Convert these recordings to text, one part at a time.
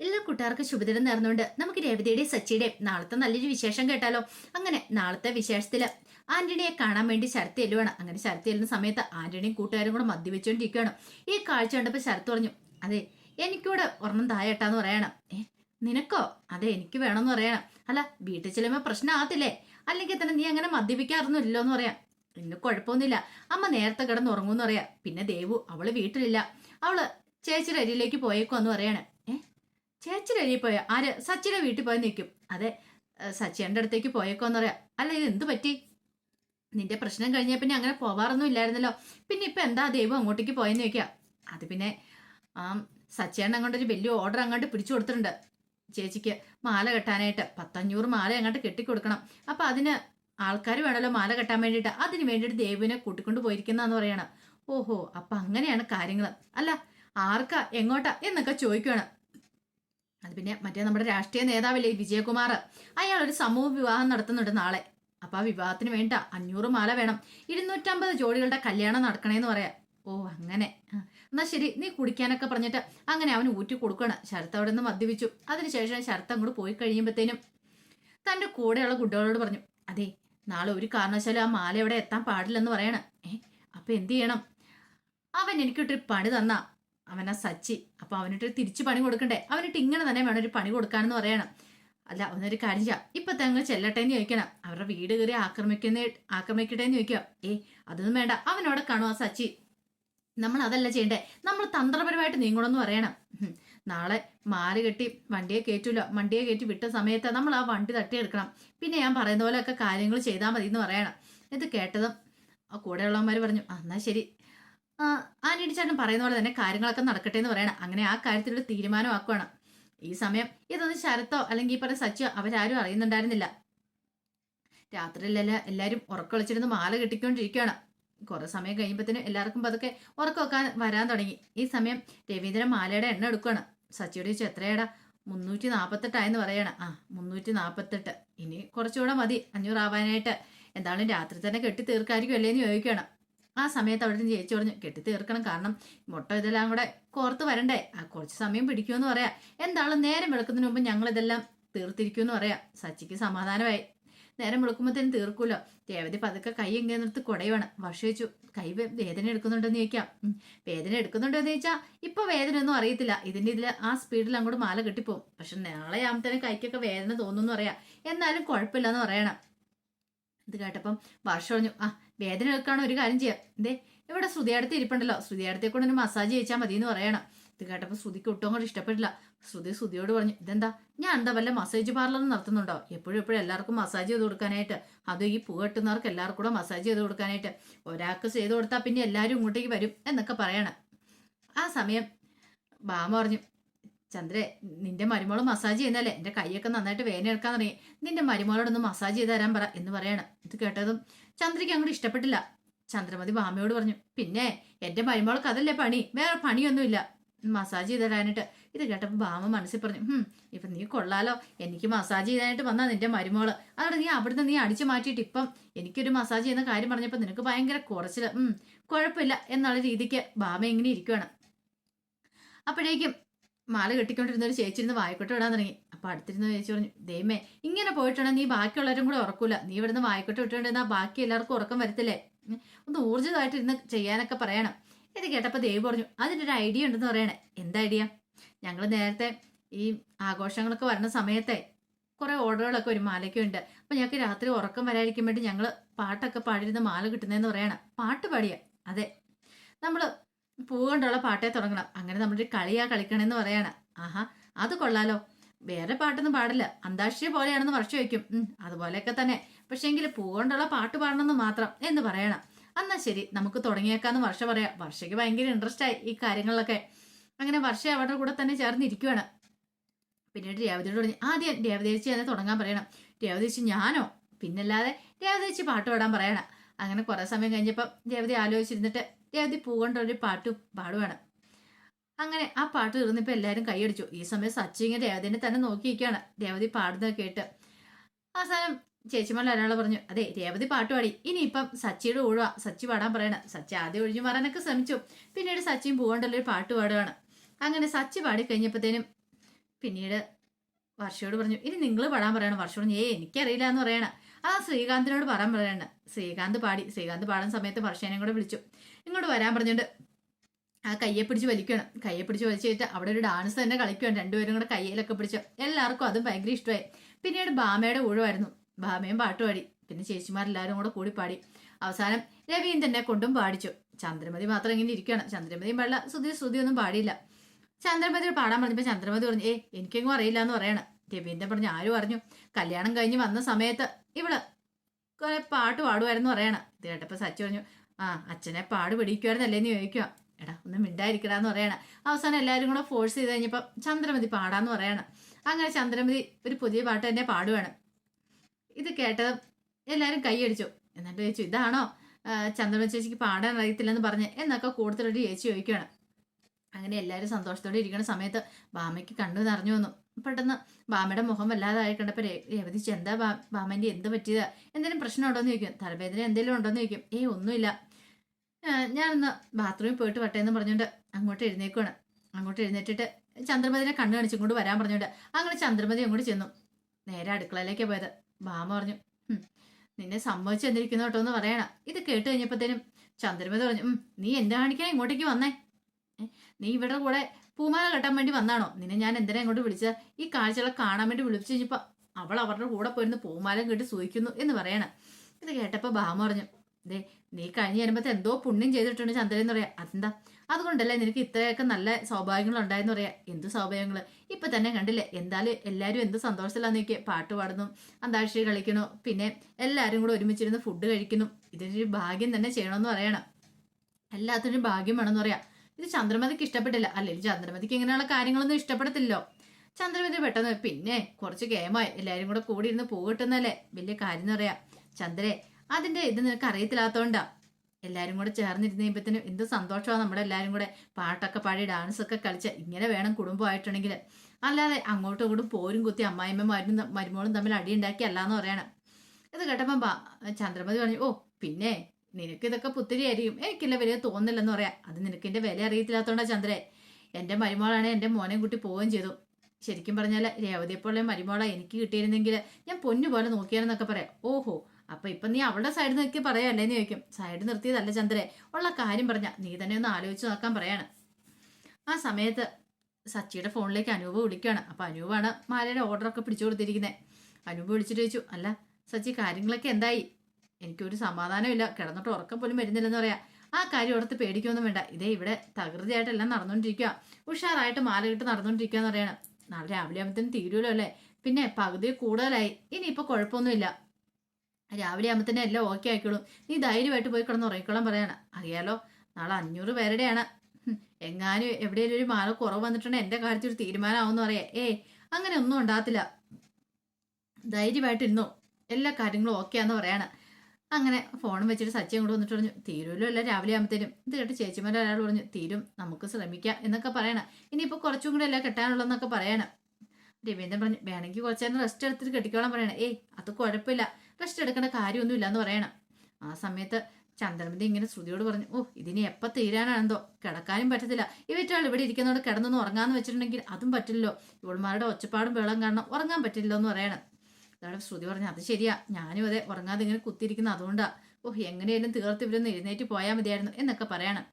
എല്ലാ കൂട്ടുകാർക്കും ശുഭദിനം നേർന്നുകൊണ്ട് നമുക്ക് രേവതിയുടെയും സച്ചിയുടെയും നാളത്തെ നല്ലൊരു വിശേഷം കേട്ടാലോ? അങ്ങനെ നാളത്തെ വിശേഷത്തിൽ ആന്റണിയെ കാണാൻ വേണ്ടി ശരത്ത് ചെല്ലുവാണ്. അങ്ങനെ ശരത്ത് ചെല്ലുന്ന സമയത്ത് ആന്റണിയും കൂട്ടുകാരും കൂടെ മദ്യപിച്ചുകൊണ്ടിരിക്കുകയാണ് ഈ കാഴ്ച കണ്ടപ്പോൾ ശരത്ത് പറഞ്ഞു അതെ എനിക്കൂടെ ഒരെണ്ണം തായേട്ടാന്ന് പറയണം. ഏ നിനക്കോ? അതെ എനിക്ക് വേണമെന്ന് പറയണം. അല്ല വീട്ടിൽ ചെല്ലുമ്പോൾ പ്രശ്നമാകത്തില്ലേ അല്ലെങ്കിൽ തന്നെ നീ അങ്ങനെ മദ്യപിക്കാറൊന്നുമില്ലോ എന്ന് പറയാം. ഇന്ന് കുഴപ്പമൊന്നുമില്ല. അമ്മ നേരത്തെ കിടന്ന് ഉറങ്ങുമെന്ന് പറയാം. പിന്നെ ദേവു അവൾ വീട്ടിലില്ല. അവൾ ചേച്ചിയുടെ അരിയിലേക്ക് പോയേക്കോന്ന് പറയാണ്. ഏ ചേച്ചിയുടെ അരിയിൽ പോയ? ആര്? സച്ചിയുടെ വീട്ടിൽ പോയി നിൽക്കും. അതെ സച്ചിയുടെ അടുത്തേക്ക് പോയേക്കോന്ന് പറയാം. അല്ല ഇത് എന്ത് പറ്റി? നിന്റെ പ്രശ്നം കഴിഞ്ഞ പിന്നെ അങ്ങനെ പോവാറൊന്നും ഇല്ലായിരുന്നല്ലോ. പിന്നെ ഇപ്പൊ എന്താ ദൈവം അങ്ങോട്ടേക്ക് പോയെന്ന് ചോദിക്കാം? അത് പിന്നെ ആ സച്ചിയേണ്ണ അങ്ങോട്ട് ഒരു വലിയ ഓർഡർ അങ്ങോട്ട് പിടിച്ചു കൊടുത്തിട്ടുണ്ട്. ചേച്ചിക്ക് മാല കെട്ടാനായിട്ട് പത്തഞ്ഞൂറ് മാല അങ്ങോട്ട് കെട്ടിക്കൊടുക്കണം. അപ്പൊ അതിന് ആൾക്കാർ വേണമല്ലോ മാല കെട്ടാൻ വേണ്ടിയിട്ട്. അതിന് വേണ്ടിയിട്ട് ദേവിനെ കൂട്ടിക്കൊണ്ട് പോയിരിക്കുന്നതെന്ന് പറയണം. ഓഹോ അപ്പൊ അങ്ങനെയാണ് കാര്യങ്ങൾ അല്ല ആർക്കാ എങ്ങോട്ടാ എന്നൊക്കെ ചോദിക്കുകയാണ് അത് പിന്നെ മറ്റേ നമ്മുടെ രാഷ്ട്രീയ നേതാവില്ലേ വിജയകുമാർ. അയാൾ ഒരു സമൂഹ വിവാഹം നടത്തുന്നുണ്ട് നാളെ. അപ്പൊ ആ വിവാഹത്തിന് വേണ്ട അഞ്ഞൂറ് മാല വേണം. ഇരുന്നൂറ്റമ്പത് ജോഡികളുടെ കല്യാണം നടക്കണേന്ന് പറയാ. ഓ അങ്ങനെ. എന്നാ ശരി നീ കുടിക്കാനൊക്കെ പറഞ്ഞിട്ട് അങ്ങനെ അവൻ ഊറ്റി കൊടുക്കണം. ശരത്ത് അവിടെ നിന്ന് മദ്യപിച്ചു. അതിനുശേഷം ശരത്ത് അങ്ങോട്ട് പോയി കഴിയുമ്പോഴത്തേനും തന്റെ കൂടെയുള്ള കുട്ടികളോട് പറഞ്ഞു അതെ നാളെ ഒരു കാരണവശാലും ആ മാല എവിടെ എത്താൻ പാടില്ലെന്ന് പറയണം. ഏ അപ്പൊ എന്ത് ചെയ്യണം? അവൻ എനിക്കിട്ടൊരു പണി തന്നാ. അവനാ സച്ചി. അപ്പൊ അവനിട്ട് തിരിച്ചു പണി കൊടുക്കണ്ടേ? അവനിട്ട് ഇങ്ങനെ തന്നെ വേണം ഒരു പണി കൊടുക്കാനെന്ന് പറയണം. അല്ല അവനൊരു കാര്യം ചെയ്യാം. ഇപ്പൊ തങ്ങൾ ചെല്ലട്ടെ എന്ന് ചോദിക്കണം. അവരുടെ വീട് കയറി ആക്രമിക്കുന്ന ആക്രമിക്കട്ടെ എന്ന് ചോദിക്കാം. ഏ അതൊന്നും വേണ്ട. അവനോടെ കാണും ആ സച്ചി. നമ്മൾ അതല്ല ചെയ്യണ്ടേ? നമ്മൾ തന്ത്രപരമായിട്ട് നീങ്ങണമെന്ന് പറയണം. നാളെ മാല കെട്ടി വണ്ടിയെ കയറ്റൂല. വണ്ടിയെ കയറ്റി വിട്ട സമയത്ത് നമ്മൾ ആ വണ്ടി തട്ടിയെടുക്കണം. പിന്നെ ഞാൻ പറയുന്ന പോലെയൊക്കെ കാര്യങ്ങൾ ചെയ്താൽ മതി എന്ന് പറയണം. ഇത് കേട്ടതും ആ കൂടെയുള്ളവന്മാർ പറഞ്ഞു "ആ, എന്നാ ശരി. ആ ആന്റണി ചേട്ടൻ പറയുന്ന പോലെ തന്നെ കാര്യങ്ങളൊക്കെ നടക്കട്ടെ എന്ന് പറയണം. അങ്ങനെ ആ കാര്യത്തിലൊരു തീരുമാനമാക്കുവാണ്. ഈ സമയം ഇതൊന്നും ശരത്തോ അല്ലെങ്കിൽ ഈ പറഞ്ഞ സച്ചിയോ അവരാരും അറിയുന്നുണ്ടായിരുന്നില്ല. രാത്രിയിലെല്ലാം എല്ലാവരും ഉറക്കളിച്ചിരുന്ന് മാല കെട്ടിക്കൊണ്ടിരിക്കുകയാണ് കുറേ സമയം കഴിയുമ്പോഴത്തേനും എല്ലാവർക്കും പതുക്കെ ഉറക്കമൊക്കെ വരാൻ തുടങ്ങി. ഈ സമയം രവീന്ദ്രൻ മാലയുടെ എണ്ണ എടുക്കുകയാണ് സച്ചിയുടെ ചോദിച്ചു എത്രയാടാ? മുന്നൂറ്റി നാൽപ്പത്തെട്ടായെന്ന് പറയണം. ആ മുന്നൂറ്റി നാൽപ്പത്തെട്ട് ഇനി കുറച്ചുകൂടെ മതി. അഞ്ഞൂറാവാനായിട്ട് എന്തായാലും രാത്രി തന്നെ കെട്ടി തീർക്കായിരിക്കും അല്ലേന്ന് ചോദിക്കുകയാണ് ആ സമയത്ത് അവിടെ നിന്ന് ചേച്ചി പറഞ്ഞു കെട്ടി തീർക്കണം കാരണം മുട്ട ഇതെല്ലാം കൂടെ കോർത്ത് വരണ്ടേ. ആ കുറച്ച് സമയം പിടിക്കുമെന്ന് പറയാം. എന്താണ് നേരം വെളുക്കുന്നതിന് മുമ്പ് ഞങ്ങൾ ഇതെല്ലാം തീർത്തിരിക്കുമെന്ന് പറയാം. സച്ചിക്ക് സമാധാനമായി. നേരം വെളുക്കുമ്പോഴത്തേനും തീർക്കുമല്ലോ രേവതി പതുക്കെ കൈ എങ്ങനെ നിർത്തി കുടയുവാണ്. വർഷ വെച്ചു കൈ വേദന എടുക്കുന്നുണ്ടെന്ന് ചോദിക്കാം. വേദന എടുക്കുന്നുണ്ടോ എന്ന് ചോദിച്ചാൽ ഇപ്പൊ വേദന ഒന്നും അറിയത്തില്ല. ഇതിന്റെ ഇതിൽ ആ സ്പീഡിൽ അങ്ങോട്ട് മാല കെട്ടിപ്പോവും. പക്ഷെ നാളെ ആകുമ്പോഴത്തേനും കൈക്കൊക്കെ വേദന തോന്നുന്നു പറയാം. എന്നാലും കുഴപ്പമില്ലെന്ന് പറയണം. ഇത് കേട്ടപ്പം വർഷം പറഞ്ഞു ആ വേദന എടുക്കാണ് ഒരു കാര്യം ചെയ്യാം. എന്തേ ഇവിടെ ശ്രുതിയടുത്ത് ഇരിപ്പുണ്ടല്ലോ. ശ്രുതിയടുത്തെ കൊണ്ട് ഒരു മസാജ് ചെയ്യിച്ചാൽ മതി എന്ന് പറയണം. ഇത് കേട്ടപ്പോൾ ശ്രുതിക്ക് ഒട്ടും കൂടെ ഇഷ്ടപ്പെട്ടില്ല. ശ്രുതി ശ്രുതിയോട് പറഞ്ഞു ഇതെന്താ? ഞാൻ എന്താ വല്ല മസാജ് പാർലർ നടത്തുന്നുണ്ടോ? എപ്പോഴും എപ്പോഴും എല്ലാവർക്കും മസാജ് ചെയ്ത് കൊടുക്കാനായിട്ട്. അതും ഈ പൂ കെട്ടുന്നവർക്ക് എല്ലാവർക്കും കൂടെ മസാജ് ചെയ്ത് കൊടുക്കാനായിട്ട്. ഒരാൾക്ക് ചെയ്ത് കൊടുത്താൽ പിന്നെ എല്ലാവരും ഇങ്ങോട്ടേക്ക് വരും എന്നൊക്കെ പറയണം. ആ സമയം ബാമ പറഞ്ഞു ചന്ദ്രെ നിന്റെ മരുമോൾ മസാജ് ചെയ്യുന്നല്ലേ എന്റെ കൈയൊക്കെ നന്നായിട്ട് വേദന എടുക്കാൻ തുടങ്ങി. നിന്റെ മരുമോളോടൊന്ന് മസാജ് ചെയ്ത് തരാൻ പറ എന്ന് പറയണം. ഇത് കേട്ടതും ചന്ദ്രയ്ക്ക് അങ്ങോട്ട് ഇഷ്ടപ്പെട്ടില്ല. ചന്ദ്രമതി ബാമയോട് പറഞ്ഞു പിന്നെ എന്റെ മരുമോൾക്ക് അതല്ലേ പണി? വേറെ പണിയൊന്നുമില്ല. മസാജ് ചെയ്തിടാനായിട്ട് ഇത് കേട്ടപ്പോൾ ബാമ മനസ്സിൽ പറഞ്ഞു ഹും ഇപ്പൊ നീ കൊള്ളാലോ. എനിക്ക് മസാജ് ചെയ്യാനായിട്ട് വന്നാ നിന്റെ മരുമോൾ. അതോടെ നീ അവിടുന്ന് നീ അടിച്ചു മാറ്റിയിട്ട് ഇപ്പം എനിക്കൊരു മസാജ് ചെയ്യുന്ന കാര്യം പറഞ്ഞപ്പോൾ നിനക്ക് ഭയങ്കര കുറച്ചിൽ. ഉം കുഴപ്പമില്ല എന്നുള്ള രീതിക്ക് ബാമ ഇങ്ങനെ ഇരിക്കുകയാണ് അപ്പോഴേക്കും മാല കെട്ടിക്കൊണ്ടിരുന്ന ഒരു ചേച്ചിരുന്ന് വായിക്കോട്ട് വിടാൻ തുടങ്ങി. അപ്പൊ അടുത്തിരുന്ന പറഞ്ഞു ദൈവമേ ഇങ്ങനെ പോയിട്ടാണെങ്കിൽ നീ ബാക്കിയുള്ളവരും കൂടെ ഉറക്കൂല. നീ ഇവിടുന്ന് വായിക്കോട്ട് വിട്ടുകൊണ്ടിരുന്ന ബാക്കി എല്ലാവർക്കും ഉറക്കം വരത്തില്ലേ? ഒന്ന് ഊർജിതമായിട്ട് ഇരുന്ന് ചെയ്യാനൊക്കെ പറയണം. ഇത് കേട്ടപ്പോൾ ദേവ് പറഞ്ഞു അതിനൊരു ഐഡിയ ഉണ്ടെന്ന് പറയണേ. എന്താ ഐഡിയ? ഞങ്ങൾ നേരത്തെ ഈ ആഘോഷങ്ങളൊക്കെ വരുന്ന സമയത്തെ കുറേ ഓർഡറുകളൊക്കെ ഒരു മാലയ്ക്കും ഉണ്ട്. അപ്പൊ ഞങ്ങൾക്ക് രാത്രി ഉറക്കം വരാതിരിക്കാൻ വേണ്ടി ഞങ്ങൾ പാട്ടൊക്കെ പാടിയിരുന്ന മാല കിട്ടുന്നതെന്ന് പറയണം. പാട്ട് പാടിയ അതെ. നമ്മൾ പൂ കൊണ്ടുള്ള പാട്ടേ തുടങ്ങണം. അങ്ങനെ നമ്മളൊരു കളിയാ കളിക്കണമെന്ന് പറയണം. ആഹാ അത് കൊള്ളാലോ. വേറെ പാട്ടൊന്നും പാടില്ല. അന്താക്ഷരി പോലെയാണെന്ന് വർഷ വയ്ക്കും. അതുപോലെയൊക്കെ തന്നെ. പക്ഷേങ്കിൽ പൂ കൊണ്ടുള്ള പാട്ട് പാടണമെന്ന് മാത്രം എന്ന് പറയണം. എന്നാ ശരി നമുക്ക് തുടങ്ങിയേക്കാന്ന് വർഷ പറയാം. വർഷയ്ക്ക് ഭയങ്കര ഇൻട്രസ്റ്റ് ആയി ഈ കാര്യങ്ങളിലൊക്കെ. അങ്ങനെ വർഷ അവരുടെ കൂടെ തന്നെ ചേർന്നിരിക്കുവാണ്. പിന്നീട് രേവതിയോട് പറഞ്ഞു ആദ്യം രേവതേച്ചി തന്നെ തുടങ്ങാൻ പറയണം. രേവതേച്ചി ഞാനോ? പിന്നല്ലാതെ രേവതേച്ചി പാട്ട് പാടാൻ പറയണം. അങ്ങനെ കുറെ സമയം കഴിഞ്ഞപ്പോൾ രേവതി ആലോചിച്ചിരുന്നിട്ട് രേവതി പൂ ഒരു പാട്ട് പാടുവാണ്. അങ്ങനെ ആ പാട്ട് തീർന്നിപ്പോൾ എല്ലാവരും കൈയടിച്ചു. ഈ സമയം സച്ചിങ് രേവതിനെ തന്നെ നോക്കിയിരിക്കുകയാണ്. രേവതി പാടുന്നത് കേട്ട്. അവസാനം ചേച്ചിമാരിൽ ഒരാൾ പറഞ്ഞു അതെ രേവതി പാട്ട് പാടി. ഇനിയിപ്പം സച്ചിയുടെ ഒഴിവാ സച്ചി പാടാൻ പറയണം. സച്ചി ആദ്യം ഒഴിഞ്ഞു മാറാനൊക്കെ ശ്രമിച്ചു. പിന്നീട് സച്ചിയും പോകേണ്ടല്ലോ ഒരു പാട്ട് പാടുകയാണ്. അങ്ങനെ സച്ചി പാടി കഴിഞ്ഞപ്പോഴത്തേനും പിന്നീട് വർഷയോട് പറഞ്ഞു ഇനി നിങ്ങൾ പാടാൻ പറയണം. വർഷയോട് ഏ എനിക്കറിയില്ല എന്ന് പറയണം. ആ ശ്രീകാന്തിനോട് പറയാൻ പറയണം. ശ്രീകാന്ത് പാടി. ശ്രീകാന്ത് പാടുന്ന സമയത്ത് വർഷേനെ കൂടെ വിളിച്ചു. ഇങ്ങോട്ട് വരാൻ പറഞ്ഞിട്ട് ആ കയ്യെ പിടിച്ച് വലിക്കണം. കയ്യെ പിടിച്ച് വലിച്ചിട്ട് അവിടെ ഒരു ഡാൻസ് തന്നെ കളിക്കുകയാണ് രണ്ടുപേരും കൂടെ കയ്യിലൊക്കെ പിടിച്ച് എല്ലാവർക്കും അതും ഭയങ്കര ഇഷ്ടമായി. പിന്നീട് ബാമയുടെ ഊഴമായിരുന്നു. ബാമയും പാട്ടുപാടി. പിന്നെ ചേച്ചിമാരെല്ലാവരും കൂടെ കൂടി പാടി അവസാനം രവീന്ദ്രനെ കൊണ്ടും പാടിച്ചു. ചന്ദ്രമതി മാത്രം ഇങ്ങനെ ഇരിക്കുകയാണ്. ചന്ദ്രമതിയും വെള്ള ശ്രുതി ശ്രുതി ഒന്നും പാടിയില്ല. ചന്ദ്രമതി പാടാൻ പറഞ്ഞപ്പോൾ ചന്ദ്രമതി പറഞ്ഞു ഏ എനിക്കെങ്ങും അറിയില്ല എന്ന് പറയണം. രവീന്ദ്രൻ പറഞ്ഞു ആരും പറഞ്ഞു? കല്യാണം കഴിഞ്ഞ് വന്ന സമയത്ത് ഇവൾ കുറെ പാട്ട് പാടുമായിരുന്നു പറയണം. ഇത് കേട്ടപ്പോൾ സച്ചി പറഞ്ഞു ആ അച്ഛനെ പാട് പിടിക്കുമായിരുന്നല്ലേ എന്ന് ചോദിക്കുക എടാ ഒന്ന് മിണ്ടായിരിക്കടാന്ന് പറയണം. അവസാനം എല്ലാവരും കൂടെ ഫോഴ്സ് ചെയ്ത് കഴിഞ്ഞപ്പോൾ ചന്ദ്രമതി പാടാന്ന് പറയണം. അങ്ങനെ ചന്ദ്രമതി ഒരു പുതിയ പാട്ട് തന്നെ പാടുവാണ്. ഇത് കേട്ടത് എല്ലാവരും കൈയടിച്ചു എന്നിട്ട് ചോദിച്ചു ഇതാണോ? ചന്ദ്രമതി ചേച്ചിക്ക് പാടാൻ അറിയത്തില്ലെന്ന് പറഞ്ഞ് എന്നൊക്കെ കൂടുതലൊരു ചേച്ചി ചോദിക്കുകയാണ് അങ്ങനെ എല്ലാവരും സന്തോഷത്തോടെ ഇരിക്കുന്ന സമയത്ത് ബാമയ്ക്ക് കണ്ടു നിറഞ്ഞു വന്നു. പെട്ടെന്ന് ബാമയുടെ മുഖം വല്ലാതായി കണ്ടപ്പോൾ രേവതി എന്താ ബാ ബാമന്റെ എന്ത് പറ്റിയതാ? എന്തെങ്കിലും പ്രശ്നം ഉണ്ടോന്ന് ചോദിക്കും. തലവേദന എന്തെങ്കിലും ഉണ്ടോയെന്ന് ചോദിക്കും. ഏയ് ഒന്നുമില്ല. ഞാനൊന്ന് ബാത്റൂമിൽ പോയിട്ട് വട്ടേന്ന് പറഞ്ഞുകൊണ്ട് അങ്ങോട്ട് എഴുന്നേക്കുവാണ്. അങ്ങോട്ട് എഴുന്നേറ്റിട്ട് ചന്ദ്രമതിനെ കണ്ണു കാണിച്ചുകൊണ്ട് വരാൻ പറഞ്ഞുകൊണ്ട് അങ്ങനെ ചന്ദ്രമതി അങ്ങോട്ട് ചെന്നു. നേരെ അടുക്കളയിലേക്കാണ് പോയത്. ബാമ പറഞ്ഞു നിന്നെ സമ്മതിച്ചു തന്നിരിക്കുന്നു കേട്ടോ എന്ന് പറയണം. ഇത് കേട്ട് കഴിഞ്ഞപ്പോഴത്തേനും ചന്ദ്രമതി പറഞ്ഞു നീ എന്താ കാണിക്കാൻ ഇങ്ങോട്ടേക്ക് വന്നേ. നീ ഇവിടെ കൂടെ പൂമാല കെട്ടാൻ വേണ്ടി വന്നാണോ? നിന്നെ ഞാൻ എന്തിനാ ഇങ്ങോട്ട് വിളിച്ചത്? ഈ കാഴ്ചകളെ കാണാൻ വേണ്ടി വിളിച്ചു കഴിഞ്ഞപ്പോൾ അവൾ അവരുടെ കൂടെ പോയിരുന്ന് പൂമാലം കെട്ടി സൂഹിക്കുന്നു എന്ന് പറയണം. ഇത് കേട്ടപ്പോൾ ബാമ പറഞ്ഞു ദേ നീ കഴിഞ്ഞ് വരുമ്പത്തെ എന്തോ പുണ്യം ചെയ്തിട്ടുണ്ട് ചന്ദ്രൻ എന്ന് പറയാ. അതെന്താ? അതുകൊണ്ടല്ലേ നിനക്ക് ഇത്രയൊക്കെ നല്ല സ്വാഭാവികങ്ങൾ ഉണ്ടായെന്ന് പറയാ. എന്ത് സ്വാഭാവികങ്ങൾ ഇപ്പൊ തന്നെ കണ്ടില്ലേ? എന്തായാലും എല്ലാവരും എന്ത് സന്തോഷത്തിലാന്ന് നോക്കിയാൽ പാട്ട് പാടുന്നു അന്താക്ഷരി കളിക്കണു പിന്നെ എല്ലാവരും കൂടെ ഒരുമിച്ചിരുന്ന് ഫുഡ് കഴിക്കുന്നു. ഇതിനൊരു ഭാഗ്യം തന്നെ ചെയ്യണമെന്ന് പറയണം. എല്ലാത്തിനും ഭാഗ്യം വേണമെന്ന് പറയാം. ഇത് ചന്ദ്രമതിക്ക് ഇഷ്ടപ്പെട്ടില്ല. അല്ലെങ്കിൽ ചന്ദ്രമതിക്ക് ഇങ്ങനെയുള്ള കാര്യങ്ങളൊന്നും ഇഷ്ടപ്പെടത്തില്ലോ ചന്ദ്രമതി പെട്ടെന്ന് പിന്നെ കുറച്ച് ഗെയിമായി എല്ലാവരും കൂടെ കൂടി ഇരുന്ന് പോകിട്ടുന്നല്ലേ വലിയ കാര്യം എന്ന് പറയാം. ചന്ദ്രേ അതിന്റെ ഇത് നിനക്ക് അറിയത്തില്ലാത്തോണ്ടാ. എല്ലാരും കൂടെ ചേർന്നിരുന്ന് എന്ത് സന്തോഷമാണ് നമ്മുടെ എല്ലാരും കൂടെ. പാട്ടൊക്കെ പാടി ഡാൻസ് ഒക്കെ കളിച്ച ഇങ്ങനെ വേണം കുടുംബമായിട്ടുണ്ടെങ്കിൽ അല്ലാതെ അങ്ങോട്ടും ഇങ്ങോട്ടും പോരും കുത്തി അമ്മായിമ്മമാരും മരുമോളും തമ്മിൽ അടിയുണ്ടാക്കി അല്ലാന്ന് പറയണം. ഇത് കേട്ടപ്പം ചന്ദ്രമതി പറഞ്ഞു ഓ പിന്നെ നിനക്ക് ഇതൊക്കെ പുത്തിരിയായിരിക്കും എനിക്കില്ല വലിയ തോന്നില്ലെന്ന് പറയാം. അത് നിനക്ക് എന്റെ വില അറിയത്തില്ലാത്തോണ്ടാ ചന്ദ്രേ. എന്റെ മരുമോളാണ് എന്റെ മോനെയും കുട്ടി പോവുകയും ചെയ്തു. ശരിക്കും പറഞ്ഞാൽ രേവതിയെപ്പോലെ മരുമോളെ എനിക്ക് കിട്ടിയിരുന്നെങ്കിൽ ഞാൻ പൊന്നു പോലെ നോക്കിയാലെന്നൊക്കെ പറയാം. ഓഹോ അപ്പൊ ഇപ്പൊ നീ അവളുടെ സൈഡ് നിർത്തി പറയാല്ലേന്ന് ചോദിക്കും. സൈഡ് നിർത്തിയതല്ല ചന്ദ്രേ. ഉള്ള കാര്യം പറഞ്ഞ നീ തന്നെ ഒന്ന് ആലോചിച്ച് നോക്കാൻ പറയാണ്. ആ സമയത്ത് സച്ചിയുടെ ഫോണിലേക്ക് അനൂപ് വിളിക്കുകയാണ് അപ്പൊ അനൂപാണ് മാലയുടെ ഓർഡറൊക്കെ പിടിച്ചു കൊടുത്തിരിക്കുന്നത് അനൂപ് വിളിച്ചിട്ട് ചോദിച്ചു അല്ല സച്ചി കാര്യങ്ങളൊക്കെ എന്തായി? എനിക്കൊരു സമാധാനമില്ല. കിടന്നിട്ട് ഉറക്കം പോലും വരുന്നില്ലെന്ന് പറയാ. ആ കാര്യം ഓർത്ത് പേടിക്കൊന്നും വേണ്ട. ഇതേ ഇവിടെ തകൃതിയായിട്ടെല്ലാം നടന്നുകൊണ്ടിരിക്കുക ഉഷാറായിട്ട് മാല കിട്ട് നടന്നുകൊണ്ടിരിക്കുക എന്ന് പറയണം. നാളെ രാവിലെ ആകുമ്പോഴത്തേനും തീരുമല്ലോ അല്ലേ? പിന്നെ പകുതി കൂടുതലായി. ഇനിയിപ്പോൾ കുഴപ്പമൊന്നുമില്ല. രാവിലെ ആകുമ്പോൾ തന്നെ എല്ലാം ഓക്കെ ആയിക്കോളും. നീ ധൈര്യമായിട്ട് പോയി കിടന്ന് ഉറങ്ങിക്കോളാൻ പറയാണ്. അറിയാലോ നാളെ അഞ്ഞൂറ് പേരുടെയാണ്. എങ്ങാനും എവിടെയെങ്കിലും ഒരു മാല കുറവ് വന്നിട്ടുണ്ടെങ്കിൽ എന്റെ കാര്യത്തിൽ ഒരു തീരുമാനമാവുമെന്ന് പറയാം. ഏ അങ്ങനെ ഒന്നും ഉണ്ടാകത്തില്ല. ധൈര്യമായിട്ടിരുന്നോ. എല്ലാ കാര്യങ്ങളും ഓക്കെയാന്ന് പറയാണ്. അങ്ങനെ ഫോണും വെച്ചിട്ട് സച്ചിയും കൊണ്ട് വന്നിട്ട് പറഞ്ഞു തീരുമല്ലോ അല്ല രാവിലെ ആകുമ്പോഴത്തേനും ഇത് കേട്ട് ചേച്ചിമാരെ ഒരാൾ പറഞ്ഞു തീരും നമുക്ക് ശ്രമിക്കാം എന്നൊക്കെ പറയണം. ഇനിയിപ്പോൾ കുറച്ചും കൂടെ അല്ല കെട്ടാനുള്ളതെന്നൊക്കെ പറയണം. രവീന്ദ്രൻ പറഞ്ഞു വേണമെങ്കിൽ കുറച്ചേരം റെസ്റ്റ് എടുത്തിട്ട് കെട്ടിക്കോളാൻ പറയണം. ഏയ് അത് കുഴപ്പമില്ല. റെസ്റ്റ് എടുക്കേണ്ട കാര്യമൊന്നുമില്ല എന്ന് പറയണം. ആ സമയത്ത് ചന്ദ്രമതി ഇങ്ങനെ ശ്രുതിയോട് പറഞ്ഞു ഓ ഇതിനി എപ്പോൾ തീരാനാണെന്തോ? കിടക്കാനും പറ്റത്തില്ല. ഇവറ്റാൾ ഇവിടെ ഇരിക്കുന്നതോട് കിടന്നൊന്ന് ഉറങ്ങാന്ന് വെച്ചിട്ടുണ്ടെങ്കിൽ അതും പറ്റില്ലല്ലോ. ഇവൾമാരുടെ ഒച്ചപ്പാടും വെള്ളം കാരണം ഉറങ്ങാൻ പറ്റില്ലല്ലോ എന്ന് പറയണം. അതാണ് ശ്രുതി പറഞ്ഞു അത് ശരിയാ. ഞാനും അതെ. ഉറങ്ങാതെ ഇങ്ങനെ കുത്തിയിരിക്കുന്ന അതുകൊണ്ടാ. ഓ എങ്ങനെയായാലും തീർത്ത് ഇവരൊന്ന് എഴുന്നേറ്റ് പോയാൽ മതിയായിരുന്നു എന്നൊക്കെ പറയണം.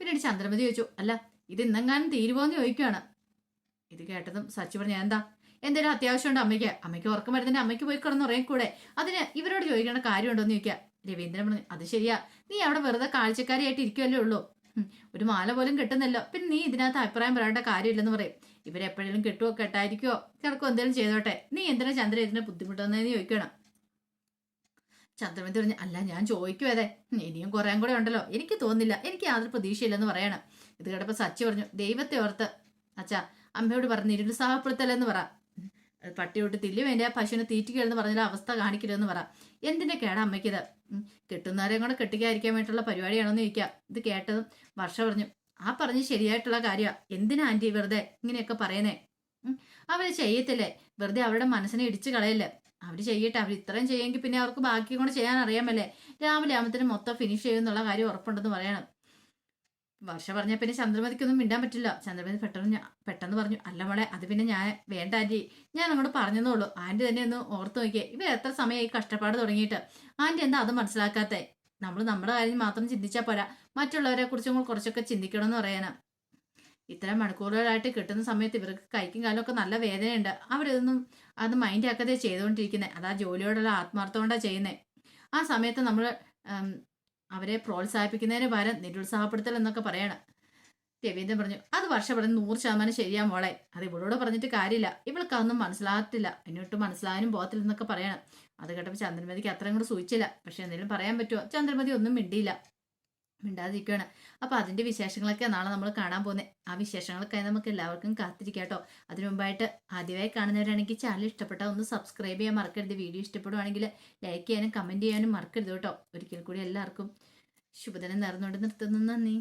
പിന്നീട് ചന്ദ്രമതി ചോദിച്ചു അല്ല ഇത് ഇന്നെങ്ങാനും തീരുമോന്ന് ചോദിക്കുകയാണ് ഇത് കേട്ടതും സച്ചി പറഞ്ഞു എന്താ എന്തെങ്കിലും അത്യാവശ്യമുണ്ട് അമ്മയ്ക്ക്. അമ്മയ്ക്ക് ഉറക്കം വരുന്നതിന്റെ അമ്മയ്ക്ക് പോയി കിടന്നുറയും കൂടെ അതിന് ഇവരോട് ചോദിക്കേണ്ട കാര്യമുണ്ടോന്ന് ചോദിക്കുക രവീന്ദ്രൻ പറഞ്ഞു അത് ശരിയാ. നീ അവിടെ വെറുതെ കാഴ്ചക്കാരിയായിട്ട് ഇരിക്കുമല്ലേ ഉള്ളൂ. ഒരു മാല പോലും കിട്ടുന്നല്ലോ പിന്നെ നീ ഇതിനകത്ത് അഭിപ്രായം പറയേണ്ട കാര്യമില്ലെന്ന് പറയും. ഇവരെപ്പോഴെങ്കിലും കിട്ടുമോ കെട്ടായിരിക്കോ കിടക്കോ എന്തെങ്കിലും ചെയ്തോട്ടെ. നീ എന്തിനാ ചന്ദ്ര ഇതിനെ ബുദ്ധിമുട്ടുന്നതെന്ന് ചോദിക്കണം? ചന്ദ്രമതി പറഞ്ഞു അല്ല ഞാൻ ചോദിക്കും അതെ. ഇനിയും കുറേ കൂടെ ഉണ്ടല്ലോ. എനിക്ക് തോന്നുന്നില്ല. എനിക്ക് യാതൊരു പ്രതീക്ഷയില്ലെന്ന് പറയണം. ഇത് കേട്ടപ്പോൾ സച്ചി പറഞ്ഞു ദൈവത്തെ ഓർത്ത്. അച്ഛാ അമ്മയോട് പറഞ്ഞ് നിരുത്സാഹപ്പെടുത്തലെന്ന് പറ. ഉം, അത് പട്ടി വിട്ട് തില്ലി വേണ്ട പശുവിനെ തീറ്റിക്കരുതെന്ന് പറഞ്ഞാൽ അവസ്ഥ കാണിക്കരുതെന്ന് പറ. എന്തിന്റെ കേടാ അമ്മയ്ക്കിത് കിട്ടുന്നവരെയും കൂടെ കെട്ടിക്കാതിരിക്കാൻ വേണ്ടിയിട്ടുള്ള പരിപാടിയാണെന്ന് ചോദിക്കാം. ഇത് കേട്ടതും വർഷ പറഞ്ഞു. ആ പറഞ്ഞ് ശരിയായിട്ടുള്ള കാര്യമാണ് എന്തിനാ ആന്റി വെറുതെ ഇങ്ങനെയൊക്കെ പറയുന്നേ? അവർ ചെയ്യത്തില്ലേ? വെറുതെ അവരുടെ മനസ്സിനെ ഇടിച്ചു കളയല്ലേ? അവർ ചെയ്യട്ടെ. അവർ ഇത്രയും ചെയ്യുമെങ്കിൽ പിന്നെ അവർക്ക് ബാക്കി കൂടെ ചെയ്യാൻ അറിയാമല്ലേ രാവിലെ ആകുമ്പത്തേനും മൊത്തം ഫിനിഷ് ചെയ്യുന്നുള്ള കാര്യം ഉറപ്പുണ്ടെന്ന് പറയണം. വർഷ പറഞ്ഞ പിന്നെ ചന്ദ്രമതിക്കൊന്നും മിണ്ടാൻ പറ്റില്ല. ചന്ദ്രമതി പെട്ടെന്ന് പെട്ടെന്ന് പറഞ്ഞു അല്ല മോളെ അത് പിന്നെ ഞാൻ വേണ്ട ആന്റി ഞാൻ അങ്ങോട്ട് പറഞ്ഞതേ ആന്റി തന്നെ ഒന്ന് ഓർത്ത് നോക്കിയേ. ഇവ എത്ര സമയമായി കഷ്ടപ്പാട് തുടങ്ങിയിട്ട്. ആന്റി എന്താ അത് മനസ്സിലാക്കാത്തേ? നമ്മൾ നമ്മുടെ കാര്യം മാത്രം ചിന്തിച്ചാൽ പോരാ. മറ്റുള്ളവരെ കുറിച്ചും കുറച്ചൊക്കെ ചിന്തിക്കണമെന്ന് പറയാനാ ഇത്തരം മണിക്കൂറുകളായിട്ട് കിട്ടുന്ന സമയത്ത് ഇവർക്ക് കൈക്കും കാലും ഒക്കെ നല്ല വേദനയുണ്ട്. അവരിതൊന്നും അത് മൈൻഡ് ആക്കാതെ ചെയ്തുകൊണ്ടിരിക്കുന്നത് അതാ ജോലിയോടുള്ള ആത്മാർത്ഥം കൊണ്ടാണ് ചെയ്യുന്നത് ആ സമയത്ത് നമ്മൾ അവരെ പ്രോത്സാഹിപ്പിക്കുന്നതിന് പകരം നിരുത്സാഹപ്പെടുത്തൽ എന്നൊക്കെ പറയാണ്. രവീന്ദ്രൻ പറഞ്ഞു അത് വർഷം പറഞ്ഞു നൂറ് ശതമാനം ശരിയാ മോളെ. അത് ഇവളോട് പറഞ്ഞിട്ട് കാര്യമില്ല. ഇവൾക്ക് അതൊന്നും മനസ്സിലാകത്തില്ല. എന്നിട്ട് മനസ്സിലാകാനും പോകത്തില്ല എന്നൊക്കെ പറയണം. അത് കേട്ടപ്പോൾ ചന്ദ്രമതിക്ക് അത്രയും കൂടെ സൂചിച്ചില്ല. പക്ഷെ എന്തെങ്കിലും പറയാൻ പറ്റുമോ? ചന്ദ്രമതി ഒന്നും മിണ്ടിയില്ല. മിണ്ടാതിരിക്കുകയാണ് അപ്പോൾ അതിന്റെ വിശേഷങ്ങളൊക്കെ നാളെ നമ്മൾ കാണാൻ പോകുന്നത് ആ വിശേഷങ്ങളൊക്കെ നമുക്ക് എല്ലാവർക്കും കാത്തിരിക്കാം കേട്ടോ. അതിനു മുമ്പായിട്ട് ആദ്യമായി കാണുന്നവരാണെങ്കിൽ ചാനൽ ഇഷ്ടപ്പെട്ടാൽ ഒന്ന് സബ്സ്ക്രൈബ് ചെയ്യാൻ മറക്കരുത്. വീഡിയോ ഇഷ്ടപ്പെടുവാണെങ്കിൽ ലൈക്ക് ചെയ്യാനും കമന്റ് ചെയ്യാനും മറക്കരുത് കേട്ടോ. ഒരിക്കൽ കൂടി എല്ലാവർക്കും ശുഭദിനം നേർന്നുകൊണ്ട് നിർത്തുന്നു. നന്ദി.